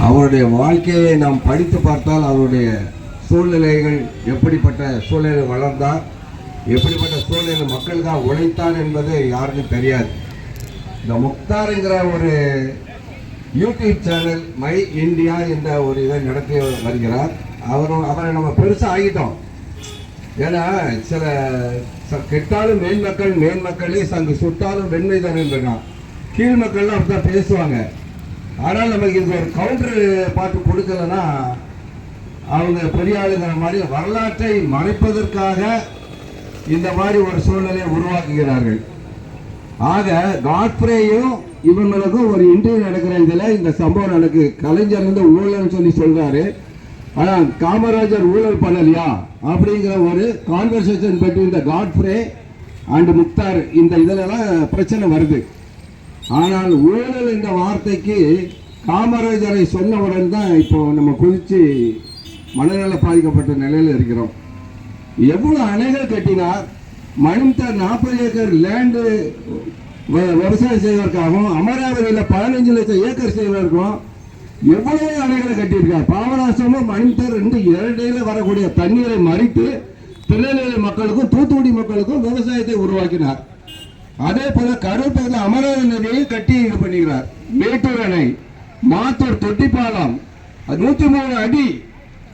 அவருடைய வாழ்க்கையை நாம் படித்து பார்த்தால் அவருடைய சூழ்நிலைகள் எப்படிப்பட்ட சூழ்நிலை வளர்ந்தார் எப்படிப்பட்ட சூழ்நிலை மக்களுக்காக உழைத்தார் என்பது யாருக்கும் தெரியாது. இந்த முக்தாருங்கிற ஒரு யூடியூப் சேனல் மை இந்தியா என்ற ஒரு இதை நடத்தி வருகிறார். அவரும் அவரை நம்ம பெருசாக ஆகிட்டோம் ஏன்னா சில ச- கெட்டாலும் மேன்மக்கள் மேன்மக்களே சங்கு சுட்டாலும் வெண்மை தான் கீழ் மக்கள்லாம் அப்படிதான் பேசுவாங்க. ஆனால் நமக்கு இது ஒரு கவுண்டர் பாட்டு கொடுக்கலன்னா அவங்க பெரிய ஆளுங்கிற மாதிரி வரலாற்றை மறைப்பதற்காக இந்த மாதிரி ஒரு சூழ்நிலையை உருவாக்குகிறார்கள். ஆக காட்ஃப்ரேயும் இவங்களுக்கும் ஒரு இன்டர்வியூ நடக்கிற இதில் இந்த சம்பவம் நடக்கு. கலைஞர் வந்து ஊழல்னு சொல்லி சொல்கிறாரு ஆனால் காமராஜர் ஊழல் பண்ணலையா? அப்படிங்கிற ஒரு கான்வர்சேஷன் between இந்த காட்ஃப்ரே அண்ட் முக்தார் இந்த இதிலலாம் பிரச்சனை வருது. ஆனால் ஊழல் என்ற வார்த்தைக்கு காமராஜரை சொன்னவுடன் தான் இப்போ நம்ம குறித்து மனநல பாதிக்கப்பட்ட நிலையில் இருக்கிறோம். எவ்வளவு அணைகள் கட்டினார்? மணிமுத்தார் நாற்பது ஏக்கர் லேண்டு விவசாயம் செய்வதற்காகவும் அமராவதியில் பதினஞ்சு லட்சம் ஏக்கர் செய்வதற்கும் எவ்வளவு அணைகளை கட்டியிருக்கார்? பாபநாசமும் மணிமுத்தார் ரெண்டு இரண்டையில் வரக்கூடிய தண்ணீரை மறித்து திருநெல்வேலி மக்களுக்கும் தூத்துக்குடி மக்களுக்கும் விவசாயத்தை உருவாக்கினார். அதே போல கரூர் பகுதியில் அமராவதி நதியை கட்டி இது பண்ணுகிறார் மேட்டூர் அணை மாத்தூர் தொட்டிப்பாலம். அது மூணு அடி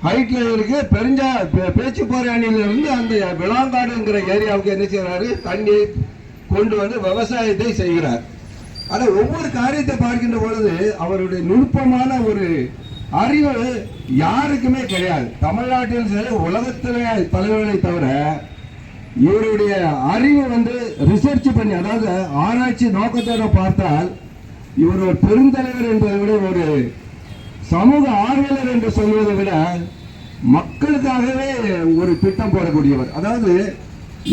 ஹைட்ல இருக்கு. பெருஞ்சா பே- பேச்சுப்பாறை அணையில அந்த விளாங்காடுங்கிற ஏரியாவுக்கு என்ன செய்கிறாரு தண்ணி கொண்டு வந்து விவசாயத்தை செய்கிறார். ஆனால் ஒவ்வொரு காரியத்தை பார்க்கின்ற பொழுது அவருடைய நுட்பமான ஒரு அறிவு யாருக்குமே கிடையாது. தமிழ்நாட்டில் சரி உலகத்திலே தலைவர்களை தவிர இவருடைய அறிவு வந்து ரிசர்ச் பண்ணி அதாவது ஆராய்ச்சி நோக்கத்தோட பார்த்தால் இவர் ஒரு பெருந்தலைவர் என்பதை விட ஒரு சமூக ஆர்வலர் என்று சொல்வதை விட மக்களுக்காகவே ஒரு திட்டம் போடக்கூடியவர். அதாவது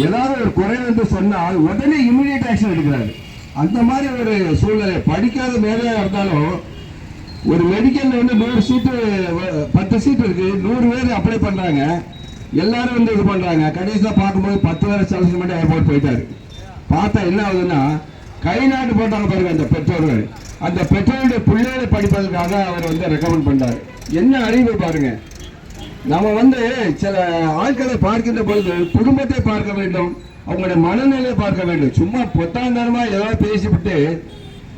ஏதாவது ஒரு குறை என்று சொன்னால் உடனே இமிடியேட் ஆக்ஷன் எடுக்கிறாரு. அந்த மாதிரி ஒரு சூழ்நிலை. படிக்காத மேலே இருந்தாலும் ஒரு மெடிக்கல்ல வந்து நூறு சீட்டு பத்து சீட் இருக்கு நூறு பேர் அப்ளை பண்றாங்க. எல்லாரும் வந்து இது பண்றாங்க. கடைசியில் பார்க்கும்போது பத்து பேர் செலக்ஷன் பண்ணி ஏர்போர்ட் போயிட்டாரு. பார்த்தா என்ன ஆகுதுன்னா கை நாட்டு போட்டாங்க பாருங்க அந்த பெற்றோர்கள். அந்த பெற்றோருடைய பிள்ளைகளை படிப்பதற்காக அவர் வந்து ரெக்கமெண்ட் பண்ணார் என்ன அறிவு பாருங்க. நம்ம வந்து சில ஆட்களை பார்க்கின்ற பொழுது குடும்பத்தை பார்க்க வேண்டும் அவங்களுடைய மனநிலையை பார்க்க வேண்டும். சும்மா பொத்தாந்தரமா ஏதாவது பேசிவிட்டு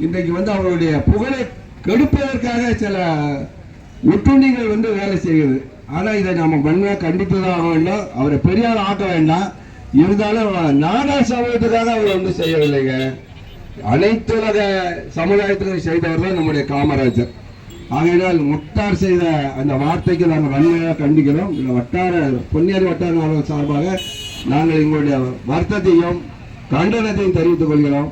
இன்றைக்கு வந்து அவருடைய புகழை கெடுப்பதற்காக சில ஒட்டுண்ணிகள் வந்து வேலை செய்யுது. ஆனால் இதை நம்ம மண்ணாக கண்டித்து தான் ஆக வேண்டும் அவரை பெரிய ஆக்க வேண்டாம். இருந்தாலும் நாடா சமூகத்துக்காக அவர் வந்து செய்யவில்லைங்க. அனைத்துலக சமுதாயத்துக்கும் செய்தவர் தான் நம்முடைய காமராஜர். ஆகையினால் முட்டார் செய்த அந்த வார்த்தைக்கு நாங்கள் வன்மையாக கண்டிக்கிறோம். இந்த வட்டார பொன்னியாரி வட்டார சார்பாக நாங்கள் எங்களுடைய வருத்தத்தையும் கண்டனத்தையும் தெரிவித்துக் கொள்கிறோம்.